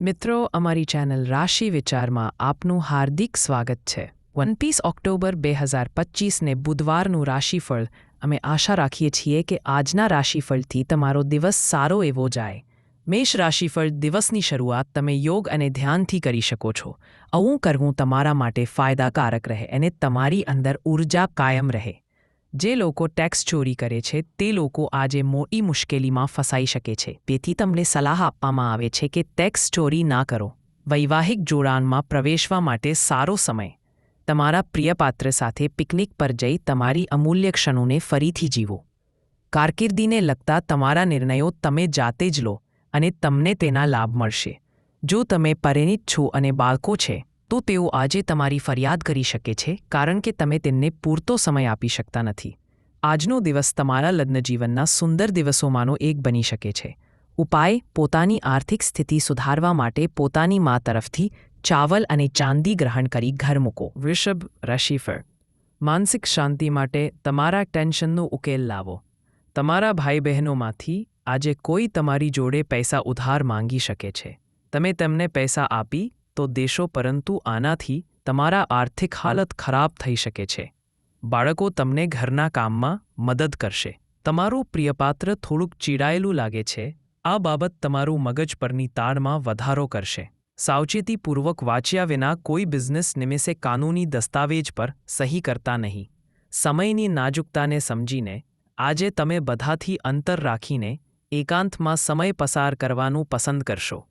મિત્રો, અમારી ચેનલ રાશિ વિચારમાં આપનું હાર્દિક સ્વાગત છે. વનપીસ ઓક્ટોબર બે હજાર પચીસને બુધવારનું રાશિફળ. અમે આશા રાખીએ છીએ કે આજના રાશિફળથી તમારો દિવસ સારો એવો જાય. મેષ રાશિફળ દિવસની શરૂઆત તમે યોગ અને ધ્યાનથી કરી શકો છો. આવું કરવું તમારા માટે ફાયદાકારક રહે અને તમારી અંદર ઊર્જા કાયમ રહે. જે લોકો ટેક્સ ચોરી કરે છે, તે લોકો આજે મોટી મુશ્કેલીમાં ફસાઈ શકે છે. તેથી તમને સલાહ આપવામાં આવે છે કે ટેક્સ ચોરી ના કરો. વૈવાહિક જોડાણમાં પ્રવેશવા માટે સારો સમય. તમારા પ્રિયપાત્ર સાથે પિકનિક પર જઈ તમારી અમૂલ્ય ક્ષણોને ફરીથી જીવો. કારકિર્દીને લગતા તમારા નિર્ણયો તમે જાતે જ લો અને તમને તેના લાભ મળશે. જો તમે પરિણિત છો અને બાળકો છે તો તેઓ આજે તમારી ફરિયાદ કરી શકે છે, કારણ કે તમે તેમને પૂરતો સમય આપી શકતા નથી. આજનો દિવસ તમારા લગ્નજીવનના સુંદર દિવસોમાંનો એક બની શકે છે. ઉપાય, પોતાની આર્થિક સ્થિતિ સુધારવા માટે પોતાની મા તરફથી ચાવલ અને ચાંદી ગ્રહણ કરી ઘર મૂકો. વૃષભ રશિફળ માનસિક શાંતિ માટે તમારા ટેન્શનનો ઉકેલ લાવો. તમારા ભાઈ બહેનોમાંથી આજે કોઈ તમારી જોડે પૈસા ઉધાર માંગી શકે છે. તમે તેમને પૈસા આપી તો દેશો પરંતુ આનાથી તમારા આર્થિક હાલત ખરાબ થઈ શકે છે. બાળકો તમને ઘરના કામમાં મદદ કરશે. તમારું પ્રિયપાત્ર થોડુંક ચીડાયેલું લાગે છે. આ બાબત તમારું મગજ પરની તાળમાં વધારો કરશે. સાવચેતીપૂર્વક વાંચ્યા વિના કોઈ બિઝનેસ નિમિત્તે કાનૂની દસ્તાવેજ પર સહી કરતા નહીં. સમયની નાજુકતાને સમજીને, આજે તમે બધાથી અંતર રાખીને, એકાંતમાં સમય પસાર કરવાનું પસંદ કરશો.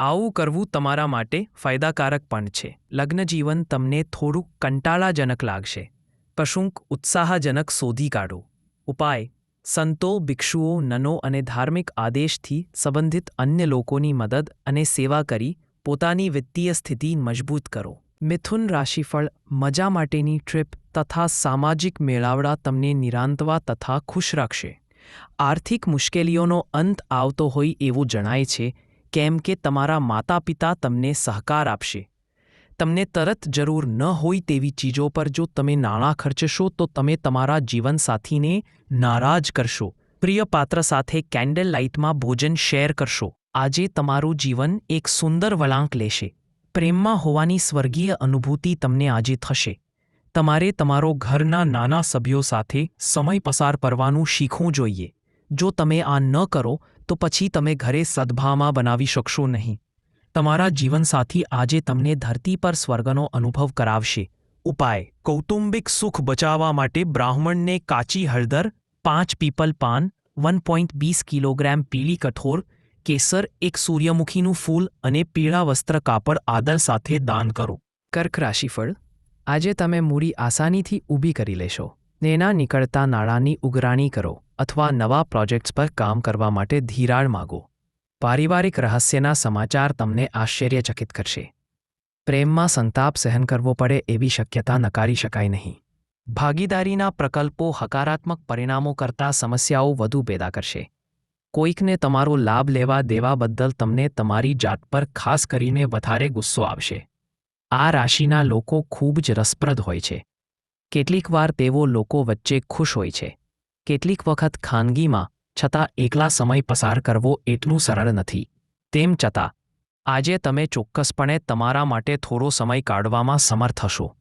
આવું કરવું તમારા માટે ફાયદાકારક પણ છે. લગ્નજીવન તમને થોડુંક કંટાળાજનક લાગશે. કશુંક ઉત્સાહજનક શોધી કાઢો. ઉપાય, સંતો, ભિક્ષુઓ, નનો અને ધાર્મિક આદેશથી સંબંધિત અન્ય લોકોની મદદ અને સેવા કરી પોતાની વિત્તીય સ્થિતિ મજબૂત કરો. મિથુન રાશિફળ મજા માટેની ટ્રીપ તથા સામાજિક મેળાવડા તમને નિરાંતવા તથા ખુશ રાખશે. આર્થિક મુશ્કેલીઓનો અંત આવતો હોય એવું જણાય છે કેમ કે તમારા માતા પિતા તમને સહકાર આપશે. તમને તરત જરૂર ન હોય તેવી ચીજો પર જો તમે નાણાં ખર્ચશો, તો તમે તમારા જીવનસાથીને નારાજ કરશો. પ્રિય પાત્ર સાથે કેન્ડલ લાઇટમાં ભોજન શેર કરશો. આજે તમારું જીવન એક સુંદર વળાંક લેશે. પ્રેમમાં હોવાની સ્વર્ગીય અનુભૂતિ તમને આજે થશે. તમારે તમારો ઘરના નાના સભ્યો સાથે સમય પસાર કરવાનું શીખવું જોઈએ. જો તમે આ ન કરો, તો પછી તમે ઘરે સદભામાં બનાવી શકશો નહીં. તમારા જીવનસાથી આજે તમને ધરતી પર સ્વર્ગનો અનુભવ કરાવશે. ઉપાય, કૌટુંબિક સુખ બચાવવા માટે બ્રાહ્મણને કાચી હળદર, પાંચ પીપલ પાન, વન પોઈન્ટ વીસ કિલોગ્રામ પીળી કઠોર, કેસર એક સૂર્યમુખીનું ફૂલ અને પીળા વસ્ત્ર કાપડ આદર સાથે દાન કરો. કર્ક રાશિફળ, આજે તમે મૂડી આસાનીથી ઊભી કરી લેશો. નેના નીકળતા નાણાંની ઉઘરાણી કરો અથવા નવા પ્રોજેક્ટ્સ પર કામ કરવા માટે ધીરાળ માગો. પારિવારિક રહસ્યના સમાચાર તમને આશ્ચર્યચકિત કરશે. પ્રેમમાં સંતાપ સહન કરવો પડે એવી શક્યતા નકારી શકાય નહીં. ભાગીદારીના પ્રકલ્પો હકારાત્મક પરિણામો કરતાં સમસ્યાઓ વધુ પેદા કરશે. કોઈકને તમારો લાભ લેવા દેવા બદલ તમને તમારી જાત પર ખાસ કરીને વધારે ગુસ્સો આવશે. આ રાશિના લોકો ખૂબ જ રસપ્રદ હોય છે. કેટલીકવાર તેઓ લોકો વચ્ચે ખુશ હોય છે. કેટલીક વખત ખાનગીમાં, છતાં એકલા સમય પસાર કરવો એટલું સરળ નથી. તેમ છતાં, આજે તમે ચોક્કસપણે તમારા માટે થોડો સમય કાઢવામાં સમર્થ હશો.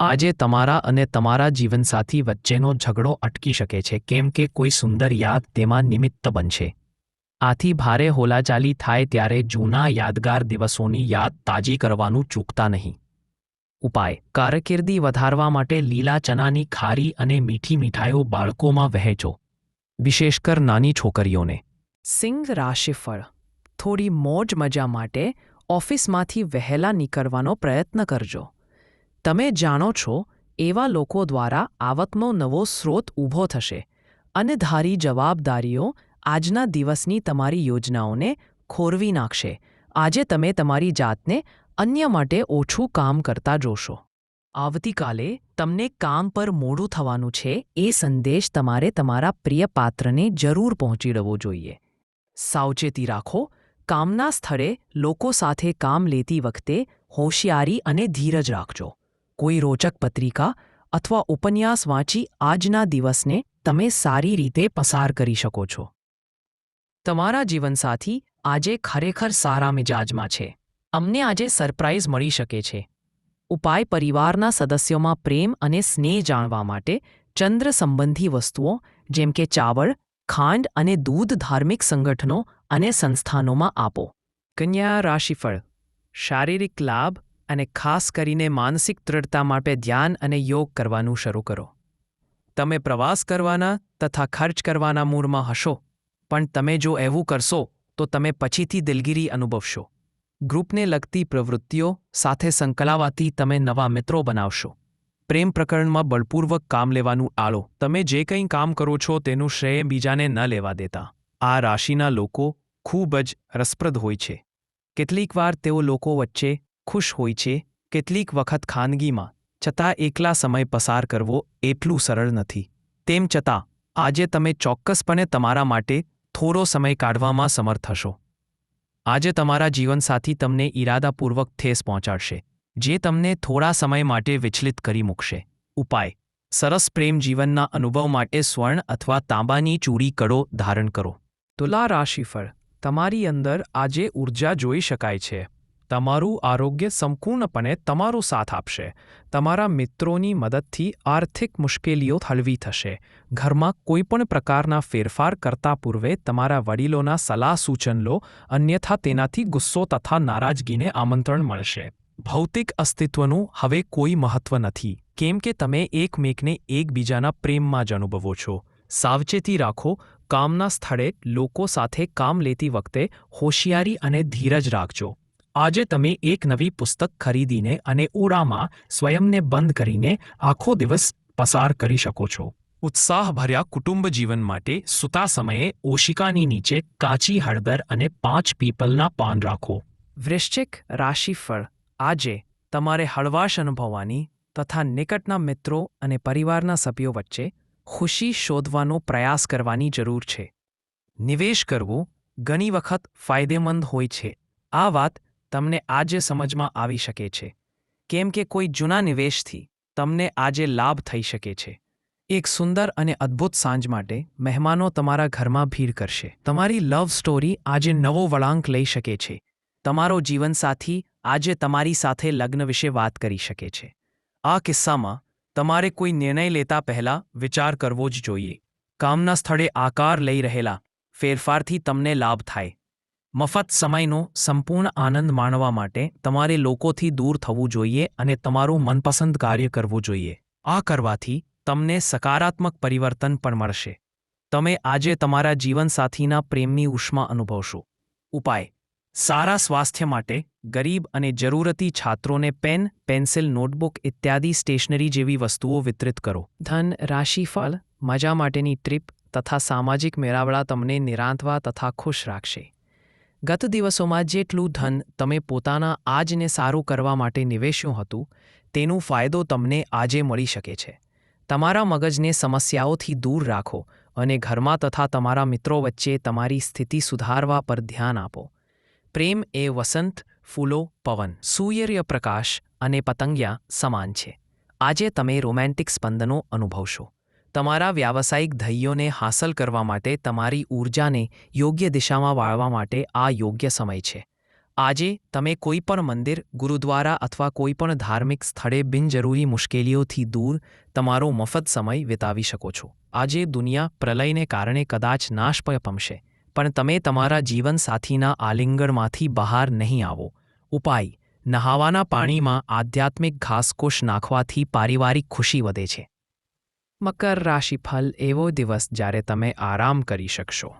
આજે તમારા અને તમારા જીવનસાથી વચ્ચેનો ઝઘડો અટકી શકે છે, કેમ કે કોઈ સુંદર યાદ તેમાં નિમિત્ત બનશે. આથી ભારે હોલાચાલી થાય ત્યારે જૂના યાદગાર દિવસોની યાદ તાજી કરવાનું ચૂકતા નહીં. ઉપાય. કારકિર્દી વધારવા માટે લીલા ચનાની ખારી અને મીઠી મીઠાઈઓ બાળકોમાં વહેંચો. વિશેષકર નાની છોકરીઓને. સિંહ રાશિફળ. થોડી મોજ મજા માટે ઓફિસમાંથી વહેલા નીકળવાનો પ્રયત્ન કરજો. તમે જાણો છો, એવા લોકો દ્વારા આવકનો નવો સ્રોત ઊભો થશે અને ધારી જવાબદારીઓ આજના દિવસની તમારી યોજનાઓને ખોરવી નાખશે. આજે તમે તમારી જાતને અન્ય માટે ઓછું કામ કરતા જોશો. આવતીકાલે તમને કામ પર મોડું થવાનું છે એ સંદેશ તમારે તમારા પ્રિય પાત્રને જરૂર પહોંચીડવો જોઈએ. સાવચેતી રાખો, કામના સ્થળે લોકો સાથે કામ લેતી વખતે હોશિયારી અને ધીરજ રાખજો. કોઈ રોચક પત્રિકા અથવા ઉપન્યાસ વાંચી આજના દિવસને તમે સારી રીતે પસાર કરી શકો છો. તમારા જીવનસાથી આજે ખરેખર સારા મિજાજમાં છે. અમને આજે સરપ્રાઇઝ મળી શકે છે. ઉપાય પરિવારના સદસ્યોમાં પ્રેમ અને સ્નેહ જાણવા માટે ચંદ્ર સંબંધી વસ્તુઓ, જેમ કે ચાવળ, ખાંડ અને દૂધ ધાર્મિક સંગઠનો અને સંસ્થાનોમાં આપો. કન્યા રાશિફળ. શારીરિક લાભ અને ખાસ કરીને માનસિક દૃઢતા માટે ધ્યાન અને યોગ કરવાનું શરૂ કરો. તમે પ્રવાસ કરવાના તથા ખર્ચ કરવાના મૂડમાં હશો, પણ તમે જો એવું કરશો, તો તમે પછીથી દિલગીરી અનુભવશો. ગ્રુપને લગતી પ્રવૃત્તિઓ સાથે સંકળાવાથી તમે નવા મિત્રો બનાવશો. પ્રેમ પ્રકરણમાં બળપૂર્વક કામ લેવાનું આળો. તમે જે કંઈ કામ કરો છો તેનું શ્રેય બીજાને ન લેવા દેતા. આ રાશિના લોકો ખૂબ જ રસપ્રદ હોય છે. કેટલીકવાર તેઓ લોકો વચ્ચે ખુશ હોય છે. કેટલીક વખત ખાનગીમાં, છતાં એકલા સમય પસાર કરવો એટલું સરળ નથી. તેમ છતાં, આજે તમે ચોક્કસપણે તમારા માટે થોડો સમય કાઢવામાં સમર્થ હશો. આજે તમારા જીવનસાથી તમને ઈરાદાપૂર્વક ઠેસ પહોંચાડશે, જે તમને થોડા સમય માટે વિચલિત કરી મૂકશે. ઉપાય, સરસ પ્રેમ જીવનના અનુભવ માટે સ્વર્ણ અથવા તાંબાની ચૂડી કડો ધારણ કરો. તુલા રાશિફળ, તમારી અંદર આજે ઊર્જા જોઈ શકાય છે. તમારું આરોગ્ય સંપૂર્ણપણે તમારો સાથ આપશે. તમારા મિત્રોની મદદથી આર્થિક મુશ્કેલીઓ હળવી થશે. ઘરમાં કોઈપણ પ્રકારના ફેરફાર કરતા પૂર્વે તમારા વડીલોના સલાહ સૂચન લો, અન્યથા તેનાથી ગુસ્સો તથા નારાજગીને આમંત્રણ મળશે. ભૌતિક અસ્તિત્વનું હવે કોઈ મહત્વ નથી. કેમ કે તમે એકમેકને એકબીજાના પ્રેમમાં જ અનુભવો છો. સાવચેતી રાખો, કામના સ્થળે લોકો સાથે કામ લેતી વખતે હોશિયારી અને ધીરજ રાખજો. આજે તમે એક નવી પુસ્તક ખરીદીને અને ઓળામાં સ્વયંને બંધ કરીને આખો દિવસ પસાર કરી શકો છો. ઉત્સાહભર્યા કુટુંબ જીવન માટે સૂતા સમયે ઓશિકાની નીચે કાચી હળદર અને પાંચ પીપલના પાન રાખો. વૃશ્ચિક રાશિફળ. આજે તમારે હળવાશ અનુભવવાની તથા નિકટના મિત્રો અને પરિવારના સભ્યો વચ્ચે ખુશી શોધવાનો પ્રયાસ કરવાની જરૂર છે. નિવેશ કરવું ઘણી વખત ફાયદેમંદ હોય છે. આ વાત તમને આજે સમજમાં આવી શકે છે. કેમ કે કોઈ જૂના નિવેશથી તમને આજે લાભ થઈ શકે છે. એક સુંદર અને અદ્ભુત સાંજ માટે મહેમાનો તમારા ઘરમાં ભીડ કરશે. તમારી લવ સ્ટોરી આજે નવો વળાંક લઈ શકે છે. તમારો જીવનસાથી આજે તમારી સાથે લગ્ન વિશે વાત કરી શકે છે. આ કિસ્સામાં તમારે કોઈ નિર્ણય લેતા પહેલા વિચાર કરવો જ જોઈએ. કામના સ્થળે આકાર લઈ રહેલા ફેરફારથી તમને લાભ થાય. મફત સમયનો સંપૂર્ણ આનંદ માણવા માટે તમારે લોકોથી દૂર થવું જોઈએ અને તમારું મનપસંદ કાર્ય કરવું જોઈએ. આ કરવાથી તમને સકારાત્મક પરિવર્તન પણ મળશે. તમે આજે તમારા જીવનસાથીના પ્રેમની ઉષ્મા અનુભવશો. ઉપાય. સારા સ્વાસ્થ્ય માટે ગરીબ અને જરૂરતી છાત્રોને પેન, પેન્સિલ, નોટબુક ઇત્યાદિ સ્ટેશનરી જેવી વસ્તુઓ વિતરિત કરો. ધન રાશિફળ મજા માટેની ટ્રીપ તથા સામાજિક મેળાવડા તમને નિરાંતવા તથા ખુશ રાખશે. ગત દિવસોમાં જેટલું ધન તમે પોતાના આજને સારું કરવા માટે નિવેશ્યું હતું, તેનું ફાયદો તમને આજે મળી શકે છે. તમારા મગજને સમસ્યાઓથી દૂર રાખો અને ઘરમાં તથા તમારા મિત્રો વચ્ચે તમારી સ્થિતિ સુધારવા પર ધ્યાન આપો. પ્રેમ એ વસંત, ફૂલો, પવન સૂર્યપ્રકાશ અને પતંગિયા સમાન છે. આજે તમે રોમેન્ટિક સ્પંદનો અનુભવશો. તમારા વ્યાવસાયિક ધૈર્યોને હાંસલ કરવા માટે તમારી ઊર્જાને યોગ્ય દિશામાં વાળવા માટે આ યોગ્ય સમય છે. આજે તમે કોઈ પણ મંદિર, ગુરુદ્વારા અથવા કોઈપણ ધાર્મિક સ્થળે બિનજરૂરી મુશ્કેલીઓથી દૂર તમારો મફત સમય વિતાવી શકો છો. આજે દુનિયા પ્રલયને કારણે કદાચ નાશ પમશે, પણ તમે તમારા જીવનસાથીના આલિંગણમાંથી બહાર નહીં આવો. ઉપાય, નહાવાના પાણીમાં આધ્યાત્મિક ઘાસકોશ નાખવાથી પારિવારિક ખુશી વધે છે. મકર રાશિફલ એવો દિવસ જ્યારે તમે આરામ કરી શકશો.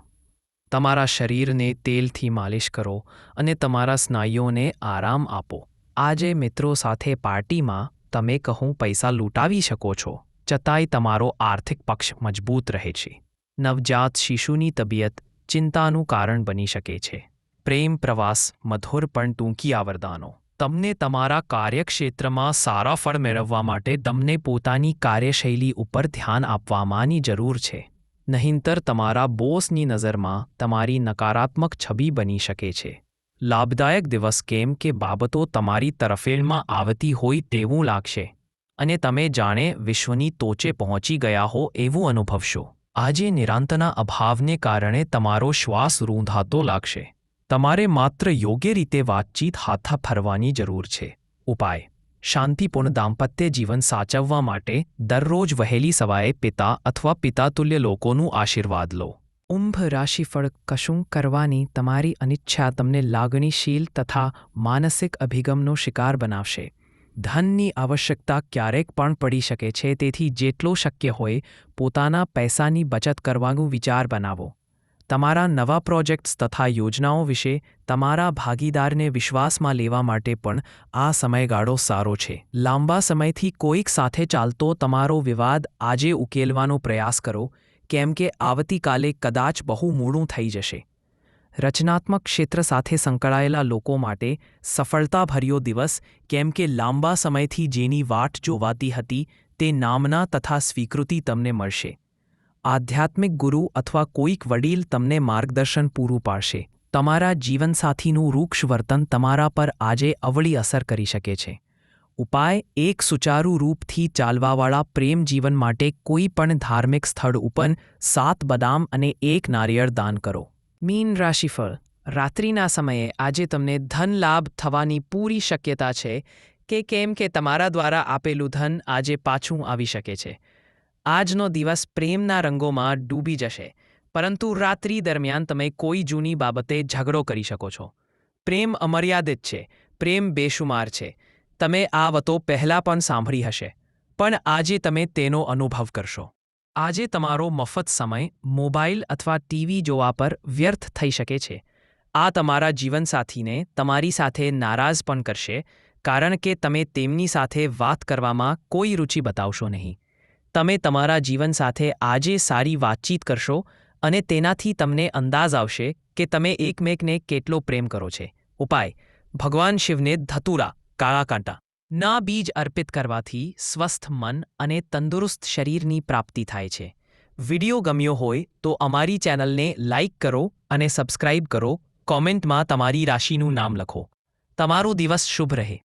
તમારા શરીરને તેલથી માલિશ કરો અને તમારા સ્નાયુઓને આરામ આપો. આજે મિત્રો સાથે પાર્ટીમાં તમે કહું પૈસા લૂંટાવી શકો છો. છતાંય તમારો આર્થિક પક્ષ મજબૂત રહે છે. નવજાત શિશુની તબિયત ચિંતાનું કારણ બની શકે છે. પ્રેમ પ્રવાસ મધુર પણ ટૂંકી આવરદાનો. તમને તમારા કાર્યક્ષેત્રમાં સારા ફળ મેળવવા માટે તમને પોતાની કાર્યશૈલી ઉપર ધ્યાન આપવામાંની જરૂર છે. નહીંતર તમારા બોસની નજરમાં તમારી નકારાત્મક છબી બની શકે છે. લાભદાયક દિવસ કેમ કે બાબતો તમારી તરફેણમાં આવતી હોય તેવું લાગશે. અને તમે જાણે વિશ્વની તોચે પહોંચી ગયા હો એવું અનુભવશો. આજે નિરાંતના અભાવને કારણે તમારો શ્વાસ રૂંધાતો લાગશે. તમારે માત્ર યોગ્ય રીતે વાતચીત હાથા ફરવાની જરૂર છે. ઉપાય. શાંતિપૂર્ણ દાંપત્ય જીવન સાચવવા માટે દરરોજ વહેલી સવારે પિતા અથવા પિતાતુલ્ય લોકોનું આશીર્વાદ લો. ઉંભ રાશિફળ કશું કરવાની તમારી અનિચ્છા તમને લાગણીશીલ તથા માનસિક અભિગમનો શિકાર બનાવશે. ધનની આવશ્યકતા ક્યારેક પણ પડી શકે છે, તેથી જેટલો શક્ય હોય પોતાના પૈસાની બચત કરવાનું વિચાર બનાવો. તમારા નવા પ્રોજેક્ટ્સ તથા યોજનાઓ વિશે તમારા ભાગીદારને વિશ્વાસમાં લેવા માટે પણ આ સમયગાળો સારો છે. લાંબા સમયથી કોઈક સાથે ચાલતો તમારો વિવાદ આજે ઉકેલવાનો પ્રયાસ કરો, કેમ કે આવતીકાલે કદાચ બહુ મોડું થઈ જશે. રચનાત્મક ક્ષેત્ર સાથે સંકળાયેલા લોકો માટે સફળતાભર્યો દિવસ, કેમ કે લાંબા સમયથી જેની વાટ જોવાતી હતી તે નામના તથા સ્વીકૃતિ તમને મળશે. આધ્યાત્મિક ગુરુ અથવા કોઈક વડીલ તમને માર્ગદર્શન પૂરું પાડશે. તમારા જીવનસાથીનું રૂક્ષ વર્તન તમારા પર આજે અવળી અસર કરી શકે છે. ઉપાય એક સુચારુ રૂપથી ચાલવાવાળા પ્રેમ જીવન માટે કોઈ પણ ધાર્મિક સ્થળ ઉપર સાત બદામ અને એક નારિયેળ દાન કરો. મીન રાશિફળ. રાત્રિના સમયે આજે તમને ધન લાભ થવાની પૂરી શક્યતા છે કે કેમ કે તમારા દ્વારા આપેલું ધન આજે પાછું આવી શકે છે. આજનો દિવસ પ્રેમના રંગોમાં ડૂબી જશે. પરંતુ રાત્રિ દરમિયાન તમે કોઈ જૂની બાબતે ઝઘડો કરી શકો છો. પ્રેમ અમર્યાદિત છે. પ્રેમ બેશુમાર છે. તમે આ વતો પહેલાં પણ સાંભળી હશે. પણ આજે તમે તેનો અનુભવ કરશો. આજે તમારો મફત સમય મોબાઈલ અથવા ટીવી જોવા પર વ્યર્થ થઈ શકે છે. આ તમારા જીવનસાથીને તમારી સાથે નારાજ પણ કરશે, કારણ કે તમે તેમની સાથે વાત કરવામાં કોઈ રુચિ બતાવશો નહીં. તમે તમારા જીવન સાથે આજે સારી વાતચીત કરશો અને તેનાથી તમને અંદાજ આવશે કે તમે એકમેકને કેટલો પ્રેમ કરો છે. ઉપાય, ભગવાન શિવને ધતુરા કાળા કાંટા ના બીજ અર્પિત કરવાથી સ્વસ્થ મન અને તંદુરસ્ત શરીરની પ્રાપ્તિ થાય છે. વિડિયો ગમ્યો હોય તો અમારી ચેનલને લાઇક કરો અને સબસ્ક્રાઇબ કરો. કોમેન્ટમાં તમારી રાશિનું નામ લખો. તમારો દિવસ શુભ રહે.